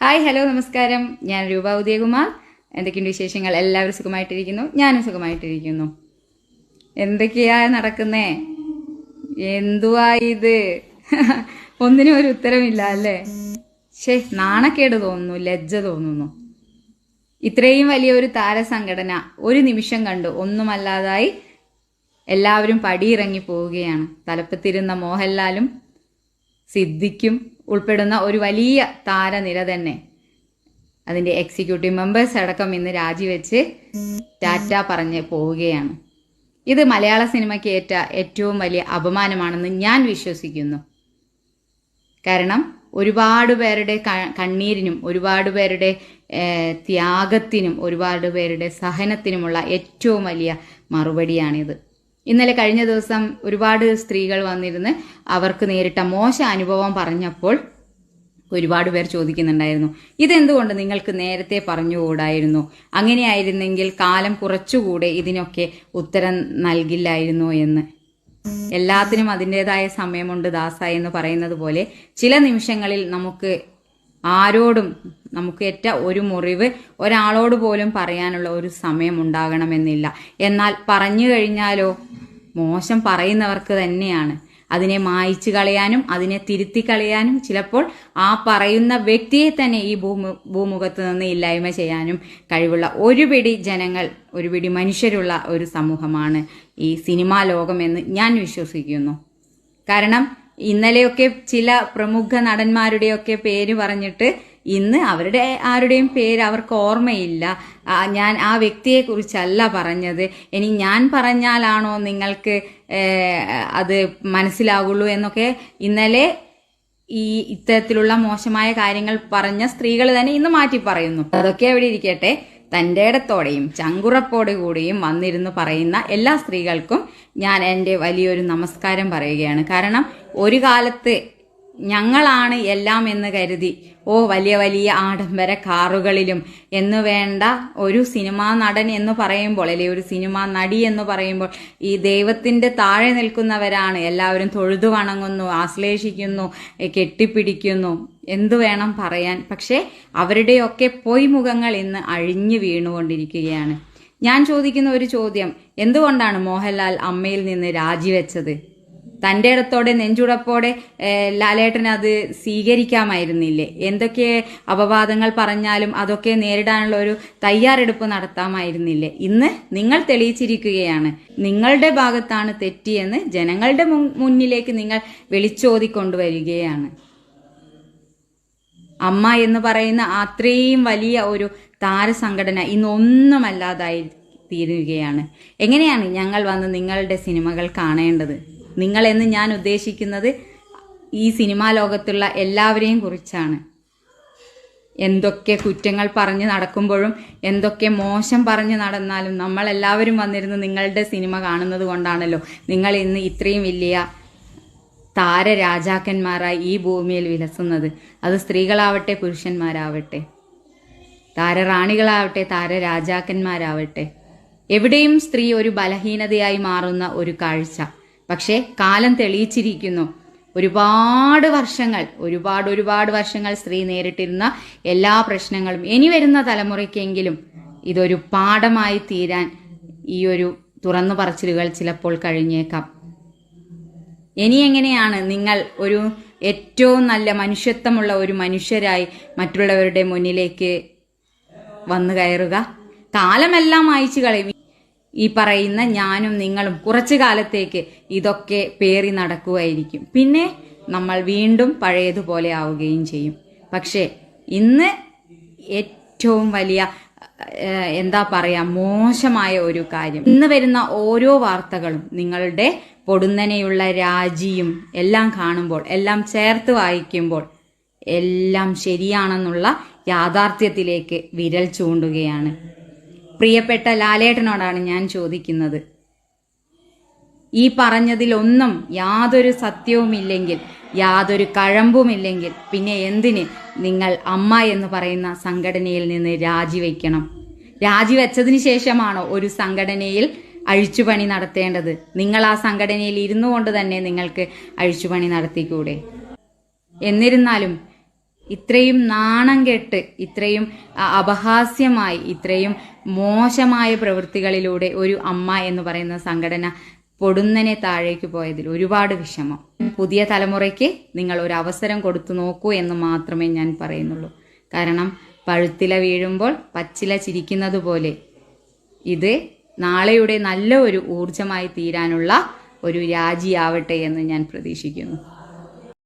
Hi hello നമസ്കാരം. ഞാൻ രൂപ ഉദയകുമാർ. എന്തൊക്കെയുണ്ട് വിശേഷങ്ങൾ? എല്ലാവരും സുഖമായിട്ടിരിക്കുന്നു? ഞാനും സുഖമായിട്ടിരിക്കുന്നു. എന്തൊക്കെയാ നടക്കുന്നേ? എന്തുവാ ഇത്? ഒന്നിനും ഒരു ഉത്തരമില്ല അല്ലേ? ശേ നാണക്കേട് തോന്നുന്നു ലജ്ജ തോന്നുന്നു. ഇത്രയും വലിയ ഒരു താരസംഘടന ഒരു നിമിഷം കണ്ടു ഒന്നുമല്ലാതായി എല്ലാവരും പടിയിറങ്ങി പോവുകയാണ്. തലപ്പത്തിരുന്ന മോഹൻലാലും സിദ്ദിഖും ഉൾപ്പെടുന്ന ഒരു വലിയ താരനിര തന്നെ അതിന്റെ എക്സിക്യൂട്ടീവ് മെമ്പേഴ്സ് അടക്കം ഇന്ന് രാജിവെച്ച് ടാറ്റ പറഞ്ഞ് പോവുകയാണ്. ഇത് മലയാള സിനിമയ്ക്ക് ഏറ്റ ഏറ്റവും വലിയ അപമാനമാണെന്ന് ഞാൻ വിശ്വസിക്കുന്നു. കാരണം ഒരുപാട് പേരുടെ കണ്ണീരിനും ഒരുപാട് പേരുടെ ത്യാഗത്തിനും ഒരുപാട് പേരുടെ സഹനത്തിനുമുള്ള ഏറ്റവും വലിയ മറുപടിയാണിത്. ഇന്നലെ കഴിഞ്ഞ ദിവസം ഒരുപാട് സ്ത്രീകൾ വന്നിരുന്ന് അവർക്ക് നേരിട്ട മോശ അനുഭവം പറഞ്ഞപ്പോൾ ഒരുപാട് പേർ ചോദിക്കുന്നുണ്ടായിരുന്നു. ഇതെന്തുകൊണ്ട് നിങ്ങൾക്ക് നേരത്തെ പറഞ്ഞുകൂടായിരുന്നു? അങ്ങനെയായിരുന്നെങ്കിൽ കാലം കുറച്ചുകൂടെ ഇതിനൊക്കെ ഉത്തരം നൽകില്ലായിരുന്നോ എന്ന്. എല്ലാത്തിനും അതിന്റെതായ സമയമുണ്ട് ദാസ എന്ന് പറയുന്നത് പോലെ ചില നിമിഷങ്ങളിൽ നമുക്ക് ആരോടും നമുക്ക് ഏറ്റ ഒരു മുറിവ് ഒരാളോട് പോലും പറയാനുള്ള ഒരു സമയം ഉണ്ടാകണമെന്നില്ല. എന്നാൽ പറഞ്ഞു കഴിഞ്ഞാലോ മോശം പറയുന്നവർക്ക് തന്നെയാണ്. അതിനെ മായിച്ചു കളയാനും അതിനെ തിരുത്തി കളയാനും ചിലപ്പോൾ ആ പറയുന്ന വ്യക്തിയെ തന്നെ ഈ ഭൂമു ഭൂമുഖത്ത് നിന്ന് ഇല്ലായ്മ ചെയ്യാനും കഴിവുള്ള ഒരു പിടി ജനങ്ങൾ ഒരു പിടി മനുഷ്യരുള്ള ഒരു സമൂഹമാണ് ഈ സിനിമാ ലോകമെന്ന് ഞാൻ വിശ്വസിക്കുന്നു. കാരണം ഇന്നലെയൊക്കെ ചില പ്രമുഖ നടന്മാരുടെയൊക്കെ പേര് പറഞ്ഞിട്ട് ഇന്ന് അവരുടെ ആരുടെയും പേര് അവർക്ക് ഓർമ്മയില്ല. ഞാൻ ആ വ്യക്തിയെ കുറിച്ചല്ല പറഞ്ഞത്. ഇനി ഞാൻ പറഞ്ഞാലാണോ നിങ്ങൾക്ക് അത് മനസ്സിലാകുള്ളൂ എന്നൊക്കെ ഇന്നലെ ഈ ഇത്തരത്തിലുള്ള മോശമായ കാര്യങ്ങൾ പറഞ്ഞ സ്ത്രീകൾ തന്നെ ഇന്ന് മാറ്റി പറയുന്നു. അതൊക്കെ എവിടെ ഇരിക്കട്ടെ. തന്റെ ഇടത്തോടെയും ചങ്കുറപ്പോടെ കൂടിയും വന്നിരുന്ന് പറയുന്ന എല്ലാ സ്ത്രീകൾക്കും ഞാൻ എന്റെ വലിയൊരു നമസ്കാരം പറയുകയാണ്. കാരണം ഒരു കാലത്ത് ഞങ്ങളാണ് എല്ലാം എന്ന് കരുതി. ഓ വലിയ വലിയ ആഡംബര കാറുകളിലും. എന്ന് വേണ്ട ഒരു സിനിമാ നടൻ എന്ന് പറയുമ്പോൾ അല്ലെ ഒരു സിനിമാ നടി എന്ന് പറയുമ്പോൾ ഈ ദൈവത്തിന്റെ താഴെ നിൽക്കുന്നവരാണ്. എല്ലാവരും തൊഴുതു വണങ്ങുന്നു ആശ്ലേഷിക്കുന്നു കെട്ടിപ്പിടിക്കുന്നു. എന്തു വേണം പറയാൻ? പക്ഷേ അവരുടെയൊക്കെ പൊയ് മുഖങ്ങൾ ഇന്ന് അഴിഞ്ഞു വീണുകൊണ്ടിരിക്കുകയാണ്. ഞാൻ ചോദിക്കുന്ന ഒരു ചോദ്യം എന്തുകൊണ്ടാണ് മോഹൻലാൽ അമ്മയിൽ നിന്ന് രാജിവെച്ചത്? തന്റെ ഇടത്തോടെ നെഞ്ചുടപ്പോടെ ലാലേട്ടൻ അത് സ്വീകരിക്കാമായിരുന്നില്ലേ? എന്തൊക്കെ അപവാദങ്ങൾ പറഞ്ഞാലും അതൊക്കെ നേരിടാനുള്ള ഒരു തയ്യാറെടുപ്പ് നടത്താമായിരുന്നില്ലേ? ഇന്ന് നിങ്ങൾ തെളിയിച്ചിരിക്കുകയാണ് നിങ്ങളുടെ ഭാഗത്താണ് തെറ്റിയെന്ന് ജനങ്ങളുടെ മുന്നിലേക്ക് നിങ്ങൾ വിളിച്ചോതിക്കൊണ്ടുവരികയാണ്. അമ്മ എന്ന് പറയുന്ന അത്രയും വലിയ ഒരു താരസംഘടന ഇന്ന് ഒന്നുമല്ലാതായി തീരുകയാണ്. എങ്ങനെയാണ് ഞങ്ങൾ വന്ന് നിങ്ങളുടെ സിനിമകൾ കാണേണ്ടത്? നിങ്ങൾ എന്ന് ഞാൻ ഉദ്ദേശിക്കുന്നത് ഈ സിനിമാ ലോകത്തുള്ള എല്ലാവരെയും കുറിച്ചാണ്. എന്തൊക്കെ കുറ്റങ്ങൾ പറഞ്ഞു നടക്കുമ്പോഴും എന്തൊക്കെ മോശം പറഞ്ഞു നടന്നാലും നമ്മളെല്ലാവരും വന്നിരുന്ന് നിങ്ങളുടെ സിനിമ കാണുന്നത് കൊണ്ടാണല്ലോ. നിങ്ങൾ ഇന്ന് ഇത്രയും വലിയ താരരാജാക്കന്മാരായി ഈ ഭൂമിയിൽ വിലസുന്നത്. അത് സ്ത്രീകളാവട്ടെ പുരുഷന്മാരാവട്ടെ താരറാണികളാവട്ടെ താരരാജാക്കന്മാരാവട്ടെ. എവിടെയും സ്ത്രീ ഒരു ബലഹീനതയായി മാറുന്ന ഒരു കാഴ്ച. പക്ഷേ കാലം തെളിയിച്ചിരിക്കുന്നു. ഒരുപാട് വർഷങ്ങൾ ഒരുപാട് ഒരുപാട് വർഷങ്ങൾ സ്ത്രീ നേരിട്ടിരുന്ന എല്ലാ പ്രശ്നങ്ങളും ഇനി വരുന്ന തലമുറയ്ക്കെങ്കിലും ഇതൊരു പാഠമായി തീരാൻ ഈ ഒരു തുറന്നു പറച്ചിലുകൾ ചിലപ്പോൾ കഴിഞ്ഞേക്കാം. ഇനി എങ്ങനെയാണ് നിങ്ങൾ ഒരു ഏറ്റവും നല്ല മനുഷ്യത്വമുള്ള ഒരു മനുഷ്യരായി മറ്റുള്ളവരുടെ മുന്നിലേക്ക് വന്നു കയറുക? കാലമെല്ലാം അയച്ചു കളയും. ഈ പറയുന്ന ഞാനും നിങ്ങളും കുറച്ചു കാലത്തേക്ക് ഇതൊക്കെ പേറി നടക്കുമായിരിക്കും പിന്നെ നമ്മൾ വീണ്ടും പഴയതുപോലെ ആവുകയും ചെയ്യും. പക്ഷേ ഇന്ന് ഏറ്റവും വലിയ എന്താ പറയാ മോശമായ ഒരു കാര്യം. ഇന്ന് വരുന്ന ഓരോ വാർത്തകളും നിങ്ങളുടെ പൊടുന്നനെയുള്ള രാജിയും എല്ലാം കാണുമ്പോൾ എല്ലാം ചേർത്ത് വായിക്കുമ്പോൾ എല്ലാം ശരിയാണെന്നുള്ള യാഥാർത്ഥ്യത്തിലേക്ക് വിരൽ ചൂണ്ടുകയാണ്. പ്രിയപ്പെട്ട ലാലേട്ടനോടാണ് ഞാൻ ചോദിക്കുന്നത്. ഈ പറഞ്ഞതിലൊന്നും യാതൊരു സത്യവുമില്ലെങ്കിൽ യാതൊരു കഴമ്പുമില്ലെങ്കിൽ പിന്നെ എന്തിന് നിങ്ങൾ അമ്മ എന്ന് പറയുന്ന സംഘടനയിൽ നിന്ന് രാജിവെക്കണം? രാജിവെച്ചതിന് ശേഷമാണോ ഒരു സംഘടനയിൽ അഴിച്ചുപണി നടത്തേണ്ടത്? നിങ്ങൾ ആ സംഘടനയിൽ ഇരുന്നു കൊണ്ട് തന്നെ നിങ്ങൾക്ക് അഴിച്ചുപണി നടത്തിക്കൂടെ? എന്നിരുന്നാലും ഇത്രയും നാണം കെട്ട് ഇത്രയും അപഹാസ്യമായി ഇത്രയും മോശമായ പ്രവൃത്തികളിലൂടെ ഒരു അമ്മ എന്ന് പറയുന്ന സംഘടന പൊടുന്നനെ താഴേക്ക് പോയതിൽ ഒരുപാട് വിഷമം. പുതിയ തലമുറയ്ക്ക് നിങ്ങൾ ഒരു അവസരം കൊടുത്തു നോക്കൂ എന്ന് മാത്രമേ ഞാൻ പറയുന്നുള്ളൂ. കാരണം പഴുത്തില വീഴുമ്പോൾ പച്ചില ചിരിക്കുന്നത് പോലെ ഇത് നാളെയുടെ നല്ല ഒരു ഊർജമായി തീരാനുള്ള ഒരു രാജിയാവട്ടെ എന്ന് ഞാൻ പ്രതീക്ഷിക്കുന്നു.